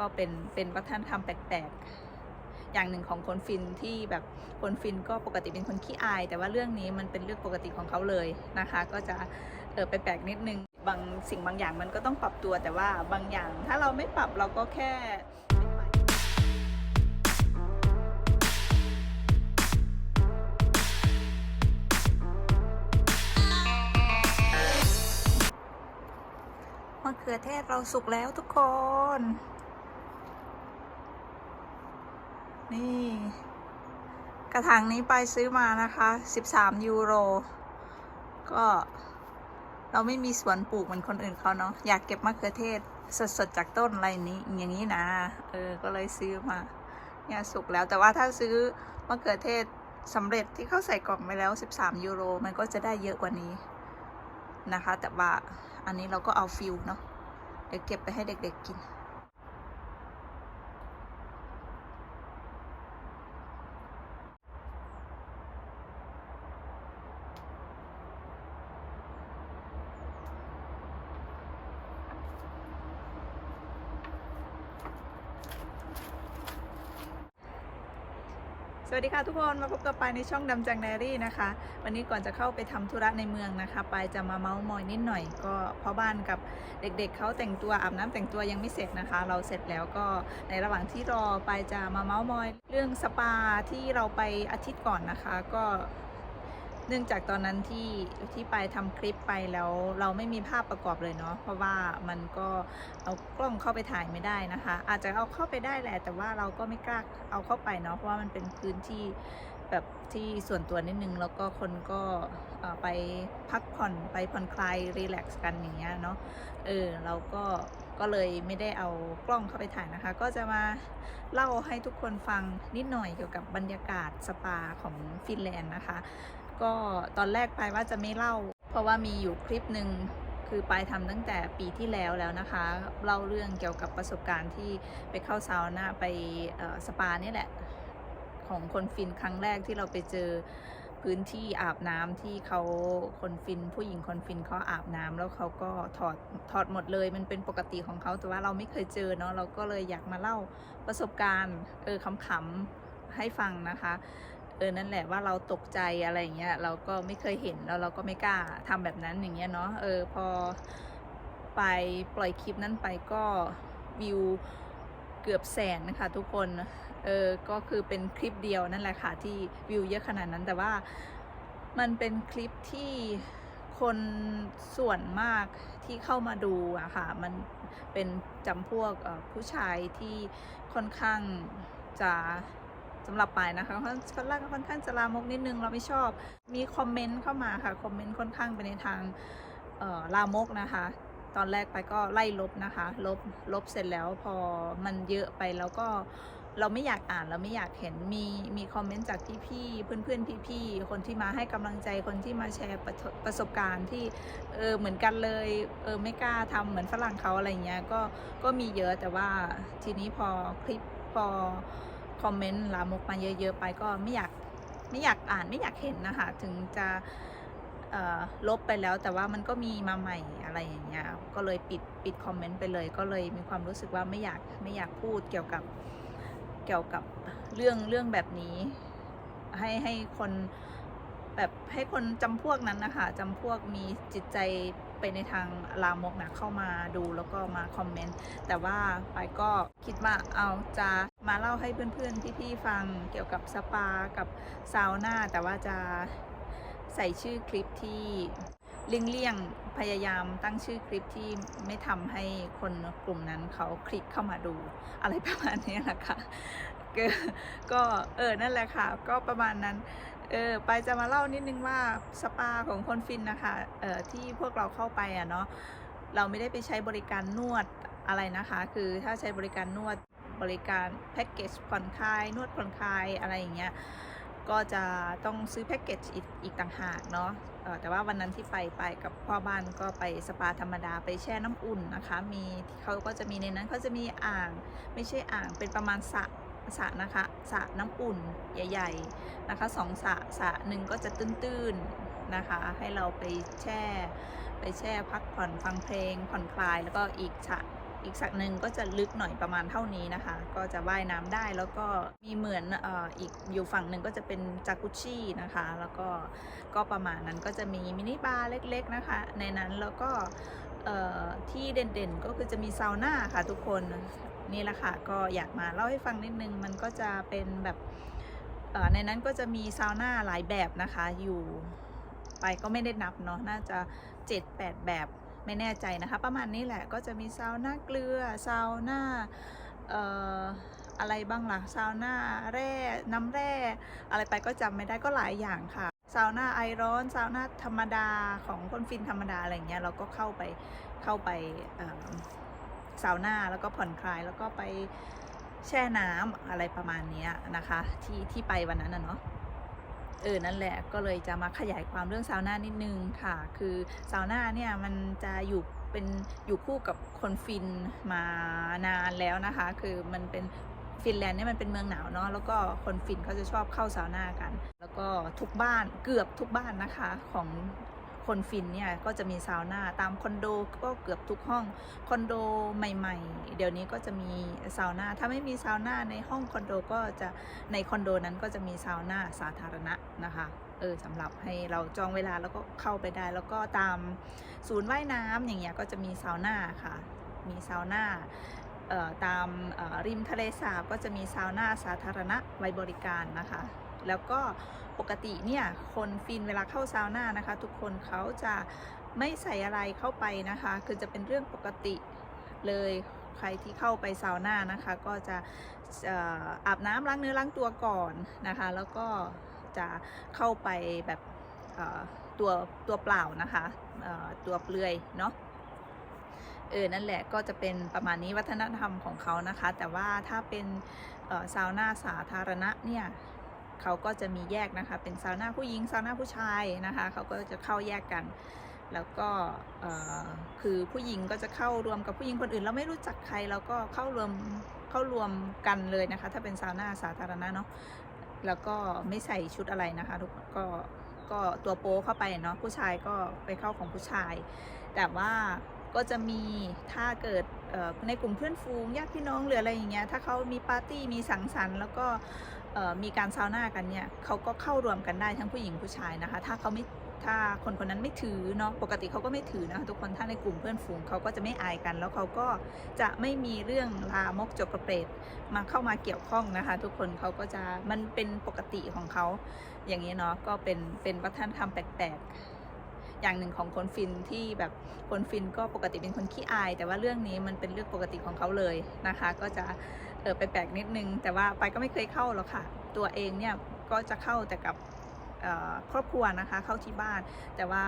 ก็เป็นเป็นวัฒนธรรมแปลกๆ อย่างหนึ่งของคนฟินที่แบบคนฟินก็ปกติเป็นคนขี้อาย แต่ว่าเรื่องนี้มันเป็นเรื่องปกติของเขาเลยนะคะ ก็จะเออไปแปลกนิดนึงบางสิ่งบางอย่างมันก็ต้องปรับตัวแต่ว่าบางอย่างถ้าเราไม่ปรับเราก็แค่มะเขือเทศเราสุกแล้วทุกคน นี่ กระถางนี้ไปซื้อมานะคะ 13 ยูโร ก็เราไม่มีสวนปลูกเหมือนคนอื่นเขาเนาะอยากเก็บมะเขือเทศสดๆจากต้นอะไรนี้อย่างนี้นะเออก็เลยซื้อมาเนี่ยสุกแล้วแต่ว่าถ้าซื้อมะเขือเทศสำเร็จที่เขาใส่กล่องไปแล้ว 13 ยูโร มันก็จะได้เยอะกว่านี้นะคะ แต่ว่าอันนี้เราก็เอาฟิลเนาะเดี๋ยวเก็บไปให้เด็กๆกิน สวัสดีค่ะทุกคนมาพบกับปายในช่องดำจังแดรี่นะคะ วันนี้ก่อนจะเข้าไปทำธุระในเมืองนะคะปายจะมาเมาส์มอยนิดหน่อย ก็เพราะบ้านกับเด็กๆเขาแต่งตัวอาบน้ำแต่งตัวยังไม่เสร็จนะคะ เราเสร็จแล้วก็ในระหว่างที่รอปายจะมาเมาส์มอย เรื่องสปาที่เราไปอาทิตย์ก่อนนะคะ ก็ เนื่องจากตอนนั้นที่ที่ไปทำคลิปไปแล้วเราไม่มีภาพประกอบเลยเนาะเพราะว่ามันก็เอากล้องเข้าไปถ่ายไม่ได้นะคะ อาจจะเอาเข้าไปได้แหละ แต่ว่าเราก็ไม่กล้าเอาเข้าไปเนาะเพราะว่ามันเป็นพื้นที่แบบที่ส่วนตัวนิดนึงแล้วก็คนก็ไปพักผ่อนไปผ่อนคลายรีแลกซ์กันอย่างเงี้ยเนาะเออเราก็ก็เลยไม่ได้เอากล้องเข้าไปถ่ายนะคะ ก็จะมาเล่าให้ทุกคนฟังนิดหน่อยเกี่ยวกับบรรยากาศสปาของฟินแลนด์นะคะ ก็ตอนแรกปายว่าจะไม่เล่า เพราะว่ามีอยู่คลิปหนึ่งคือปายทำตั้งแต่ปีที่แล้วแล้วนะคะเล่าเรื่องเกี่ยวกับประสบการณ์ที่ไปเข้าซาวน่าไปสปานี่แหละ ของคนฟินครั้งแรกที่เราไปเจอพื้นที่อาบน้ำที่เขาคนฟิน ผู้หญิงคนฟินเขาอาบน้ำแล้วเขาก็ถอดถอดหมดเลย มันเป็นปกติของเขาแต่ว่าเราไม่เคยเจอเนาะเราก็เลยอยากมาเล่าประสบการณ์เออขำๆให้ฟังนะคะ เออนั่นแหละว่าเราตกใจอะไรอย่างเงี้ยเราก็ไม่เคยเห็นแล้วเราก็ไม่กล้าทำแบบนั้นอย่างเงี้ยเนาะเออพอไปปล่อยคลิปนั้นไปก็วิวเกือบแสนนะคะทุกคนเออก็คือเป็นคลิปเดียวนั่นแหละค่ะที่วิวเยอะขนาดนั้นแต่ว่ามันเป็นคลิปที่คนส่วนมากที่เข้ามาดูอะค่ะมันเป็นจำพวกผู้ชายที่ค่อนข้างจะ สำหรับปายนะคะค่อนค่อนข้างค่อนข้างจะลามกนิดนึงเราไม่ชอบมีคอมเมนต์เข้ามาค่ะคอมเมนต์ค่อนข้างไปในทางเอ่อลามกนะคะ ตอนแรกไปก็ไล่ลบนะคะ ลบลบเสร็จแล้วพอมันเยอะไปแล้วก็เราไม่อยากอ่านเราไม่อยากเห็นมีมีคอมเมนต์จากพี่ๆเพื่อนๆพี่ๆคนที่มาให้กำลังใจคนที่มาแชร์ประสประสบการณ์ที่เออเหมือนกันเลยเออไม่กล้าทำเหมือนฝรั่งเขาอะไรเงี้ยก็ก็มีเยอะแต่ว่าทีนี้พอคลิปพอ คอมเมนต์ลามกมาเยอะๆไปก็ไม่อยากไม่อยากอ่านไม่อยากเห็นนะคะ ถึงจะลบไปแล้วแต่ว่ามันก็มีมาใหม่อะไรอย่างเงี้ยก็เลยปิดปิดคอมเมนต์ไปเลย ก็เลยมีความรู้สึกว่าไม่อยากไม่อยากพูดเกี่ยวกับเกี่ยวกับเรื่องเรื่องแบบนี้ ให้ให้คนแบบให้คนจำพวกนั้นนะคะจำพวกมีจิตใจ ไปในทางลามกนะเข้ามาดูแล้วก็มาคอมเมนต์แต่ว่าไปายก็คิดว่าเอาจะมาเล่าให้เพื่อนๆพี่ๆฟังเกี่ยวกับสปากับซาวน่าแต่ว่าจะใส่ชื่อคลิปที่เลี่ยงๆพยายามตั้งชื่อคลิปที่ไม่ทำให้คนกลุ่มนั้นเขาคลิกเข้ามาดูอะไรประมาณนี้แหละค่ะก็เออนั่นแหละค่ะ ก็ประมาณนั้น เออไปจะมาเล่านิดนึงว่าสปาของคนฟินนะคะเออที่พวกเราเข้าไปอะเนาะเราไม่ได้ไปใช้บริการนวดอะไรนะคะ คือถ้าใช้บริการนวดบริการแพ็กเกจผ่อนคลายนวดผ่อนคลายอะไรอย่างเงี้ยก็จะต้องซื้อแพ็กเกจอีกอีกต่างหากเนาะแต่ว่าวันนั้นที่ไปไปกับพ่อบ้านก็ไปสปาธรรมดาไปแช่น้ำอุ่นนะคะ มีเขาก็จะมีในนั้นเขาจะมีอ่าง ไม่ใช่อ่างเป็นประมาณสระ สระนะคะสระน้ำอุ่นใหญ่ ๆนะคะสองสระสระหนึ่งก็จะตื้นๆนะคะ ให้เราไปแช่ ไปแช่พักผ่อนฟังเพลง ผ่อนคลายแล้วก็อีกสระอีกสักหนึ่งก็จะลึกหน่อยประมาณเท่านี้นะคะ ก็จะว่ายน้ำได้แล้วก็มีเหมือนออีกอยู่ฝั่งหนึ่งก็จะเป็นจากุชชี่นะคะ แล้วก็ก็ประมาณนั้นก็จะมีมินิบาร์เล็กๆนะคะ ในนั้นแล้วก็ที่เด่นๆก็คือจะมีซาวน่าค่ะทุกคน นี่แหละค่ะ ก็อยากมาเล่าให้ฟังนิดนึง มันก็จะเป็นแบบในนั้นก็จะมีซาวน่าหลายแบบนะคะ อยู่ไปก็ไม่ได้นับเนาะ น่าจะ 7-8 แบบ ไม่แน่ใจนะคะ ประมาณนี้แหละ ก็จะมีซาวน่าเกลือ ซาวน่าอะไรบ้างล่ะ ซาวน่าแร่ น้ำแร่ อะไรไปก็จำไม่ได้ก็หลายอย่างค่ะ ซาวน่าไอร้อน ซาวน่าธรรมดาของคนฟินธรรมดาอะไรเงี้ย เราก็เข้าไป เข้าไป ซาวน่าแล้วก็ผ่อนคลายแล้วก็ไปแช่น้ำอะไรประมาณนี้นะคะ ที่ที่ไปวันนั้นนะเนาะเออ นั่นแหละก็เลยจะมาขยายความเรื่องซาวน่านิดนึงค่ะ คือซาวน่าเนี่ยมันจะอยู่เป็นอยู่คู่กับคนฟินมานานแล้วนะคะ คือมันเป็นฟินแลนด์เนี่ยมันเป็นเมืองหนาวเนาะแล้วก็คนฟินเขาจะชอบเข้าซาวน่ากัน แล้วก็ทุกบ้านเกือบทุกบ้านนะคะของ คนฟินเนี่ยก็จะมีซาวน่าตามคอนโดก็เกือบทุกห้องคอนโดใหม่ๆ เดี๋ยวนี้ก็จะมีซาวน่าถ้าไม่มีซาวน่าในห้องคอนโดก็จะในคอนโดนั้นก็จะมีซาวน่าสาธารณะนะคะเออสำหรับให้เราจองเวลาแล้วก็เข้าไปได้ แล้วก็ตามศูนย์ว่ายน้ำอย่างเงี้ยก็จะมีซาวน่าค่ะ มีซาวน่าตามริมทะเลสาบก็จะมีซาวน่าสาธารณะไว้บริการนะคะ แล้วก็ปกติเนี่ยคนฟินเวลาเข้าซาวน่านะคะ ทุกคนเขาจะไม่ใส่อะไรเข้าไปนะคะ คือจะเป็นเรื่องปกติเลยใครที่เข้าไปซาวน่านะคะ ก็จะเอ่อาบน้ำล้างเนื้อล้างตัวก่อนนะคะ แล้วก็จะเข้าไปแบบตัวตัวเปล่านะคะตัวเปลือยเนาะเออ นั่นแหละก็จะเป็นประมาณนี้วัฒนธรรมของเขานะคะ แต่ว่าถ้าเป็นซาวน่าสาธารณะเนี่ย เขาก็จะมีแยกนะคะ เป็นซาวน่าผู้หญิงซาวน่าผู้ชายนะคะเขาก็จะเข้าแยกกัน แล้วก็คือผู้หญิงก็จะเข้ารวมกับผู้หญิงคนอื่น เราไม่รู้จักใครเราก็เข้ารวมเข้ารวมกันเลยนะคะ ถ้าเป็นซาวน่าสาธารณะเนาะแล้วก็ไม่ใส่ชุดอะไรนะคะทุกก็ก็ตัวโป๊เข้าไปเนาะผู้ชายก็ไปเข้าของผู้ชาย แต่ว่าก็จะมีถ้าเกิดในกลุ่มเพื่อนฟูงญาติพี่น้องหรืออะไรอย่างเงี้ยถ้าเขามีปาร์ตี้มีสังสรรค์ แล้วก็ มีการซาวน่ากันเนี่ยเขาก็เข้ารวมกันได้ทั้งผู้หญิงผู้ชายนะคะ ถ้าเขาไม่ถ้าคนคนนั้นไม่ถือเนาะปกติเขาก็ไม่ถือนะคะทุกคนถ้าในกลุ่มเพื่อนฝูงเขาก็จะไม่อายกัน แล้วเขาก็จะไม่มีเรื่องลามกจกกระเปรดมาเข้ามาเกี่ยวข้องนะคะ ทุกคนเขาก็จะมันเป็นปกติของเขาอย่างนี้เนาะก็เป็นเป็นวัฒนธรรมแปลกๆ อย่างหนึ่งของคนฟินที่แบบคนฟินก็ปกติเป็นคนขี้อาย แต่ว่าเรื่องนี้มันเป็นเรื่องปกติของเขาเลยนะคะ ก็จะ เออไปแปลกนิดนึง แต่ว่าไปก็ไม่เคยเข้าหรอกค่ะ ตัวเองเนี่ยก็จะเข้าแต่กับครอบครัวนะคะเข้าที่บ้าน แต่ว่า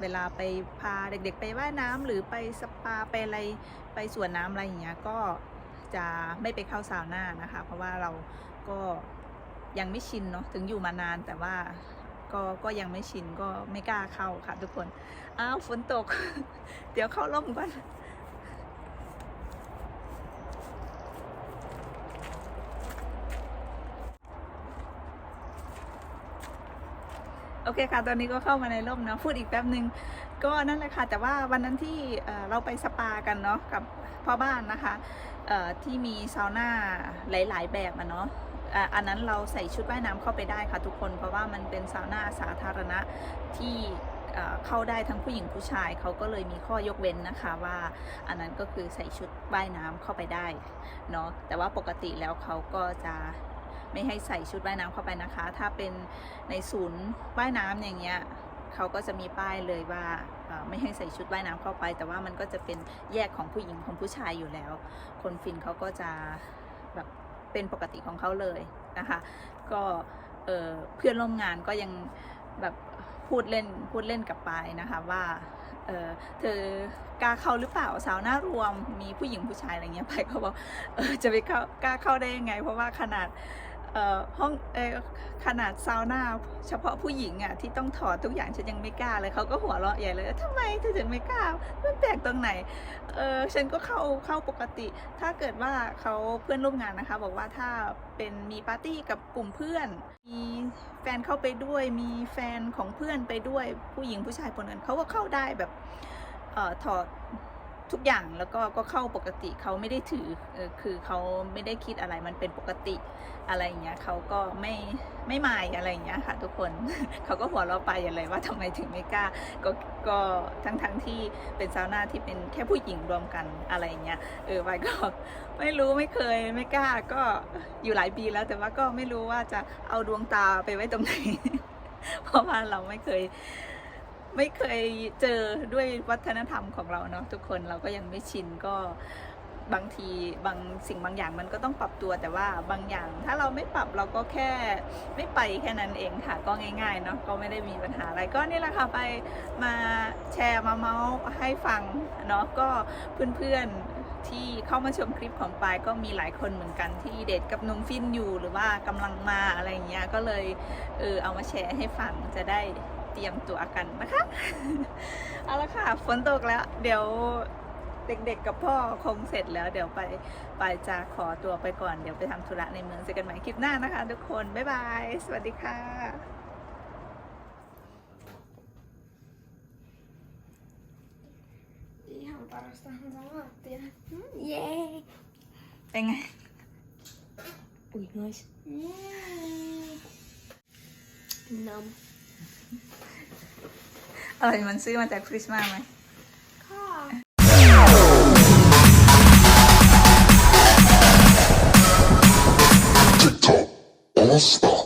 เวลาไปพาเด็กๆ ไปว่ายน้ำหรือไปสปาไปอะไรไปสวนน้ำอะไรอย่างเงี้ยก็จะไม่ไปเข้าซาวน่านะคะ เพราะว่าเราก็ยังไม่ชินเนาะถึงอยู่มานานแต่ว่าก็ก็ยังไม่ชินก็ไม่กล้าเข้าค่ะทุกคนอ้าวฝนตก เดี๋ยวเข้าร่มก่อน โอเคค่ะ ตอนนี้ก็เข้ามาในร่มนะพูดอีกแป๊บหนึ่งก็นั่นแหละค่ะ แต่ว่าวันนั้นที่เเราไปสปากันเนาะกับพ่อบ้านนะคะที่มีซาวน่าหลาย ๆ แบบอะเนาะอันนั้นเราใส่ชุดว่ายน้ำเข้าไปได้ค่ะทุกคน เพราะว่ามันเป็นซาวน่าสาธารณะที่เอ่อเข้าได้ทั้งผู้หญิงผู้ชายเขาก็เลยมีข้อยกเว้นนะคะว่าอันนั้นก็คือใส่ชุดว่ายน้ำเข้าไปได้เนาะแต่ว่าปกติแล้วเขาก็จะ ไม่ให้ใส่ชุดว่ายน้ำเข้าไปนะคะ ถ้าเป็นในศูนย์ว่ายน้ำอย่างเงี้ยเขาก็จะมีป้ายเลยว่าไม่ให้ใส่ชุดว่ายน้ำเข้าไป แต่ว่ามันก็จะเป็นแยกของผู้หญิงของผู้ชายอยู่แล้ว คนฟินเขาก็จะแบบเป็นปกติของเขาเลยนะคะ ก็เเพื่อนร่วมงานก็ยังแบบพูดเล่นพูดเล่นกับปายนะคะว่าเออเธอกล้าเข้าหรือเปล่าสาวหน้ารวมมีผู้หญิงผู้ชายอะไรเงี้ยไปายก็บอกเออจะไปเข้ากล้าเข้าได้ยังไง เพราะว่าขนาด ห้องอขนาดซาวน่าเฉพาะผู้หญิงอะที่ต้องถอดทุกอย่างฉันยังไม่กล้าเลยเขาก็หัวเราะใหญ่เลยทำไมเธอถึงไม่กล้ามันแปลกตรงไหนเออฉันก็เข้าเข้าปกติ ถ้าเกิดว่าเขาเพื่อนร่วมงานนะคะ บอกว่าถ้าเป็นมีปาร์ตี้กับกลุ่มเพื่อน มีแฟนเข้าไปด้วย มีแฟนของเพื่อนไปด้วยผู้หญิงผู้ชายคนนั้นเขาก็เข้าได้แบบเอ่อถอด ทุกอย่างแล้วก็ก็เข้าปกติเขาไม่ได้ถือคือเขาไม่ได้คิดอะไรมันเป็นปกติอะไรอย่างเงี้ยเขาก็ไม่ไม่มายอะไรอย่างเงี้ยค่ะทุกคนเขาก็หัวเราะไปอย่างไรว่าทำไมถึงไม่กล้าก็ก็ทั้งทั้งที่เป็นซาวน่าที่เป็นแค่ผู้หญิงรวมกันอะไรอย่างเงี้ยเออไปก็ไม่รู้ไม่เคยไม่กล้าก็อยู่หลายปีแล้วแต่ว่าก็ไม่รู้ว่าจะเอาดวงตาไปไว้ตรงไหนเพราะว่าเราไม่เคย ไม่เคยเจอด้วยวัฒนธรรมของเราเนาะทุกคนเราก็ยังไม่ชินก็บางทีบางสิ่งบางอย่างมันก็ต้องปรับตัวแต่ว่าบางอย่างถ้าเราไม่ปรับเราก็แค่ไม่ไปแค่นั้นเองค่ะก็ง่ายๆเนาะก็ไม่ได้มีปัญหาอะไรก็นี่แหละค่ะไปมาแชร์มาเมาส์ให้ฟังเนาะก็เพื่อนๆที่เข้ามาชมคลิปของปายก็มีหลายคนเหมือนกันที่เดทกับนุ่มฟินอยู่หรือว่ากำลังมาอะไรอย่างเงี้ยก็เลยเออเอามาแชร์ให้ฟังจะได้ เตรียมตัวกันนะคะเอาละค่ะฝนตกแล้ว เดี๋ยวเด็กๆกับพ่อคงเสร็จแล้ว เดี๋ยวไปไปจะขอตัวไปก่อนเดี๋ยวไปทำธุระในเมืองเจอกันใหม่คลิปหน้านะคะ ทุกคน บ๊ายบาย สวัสดีค่ะ Vi hämtar oss den mat igen. Mm, yay! เป็นไง Oj, nice. Mm. Nam. อะไรมันซื้อมาจากคริสต์มาสไหม Kak. TikTok, all star.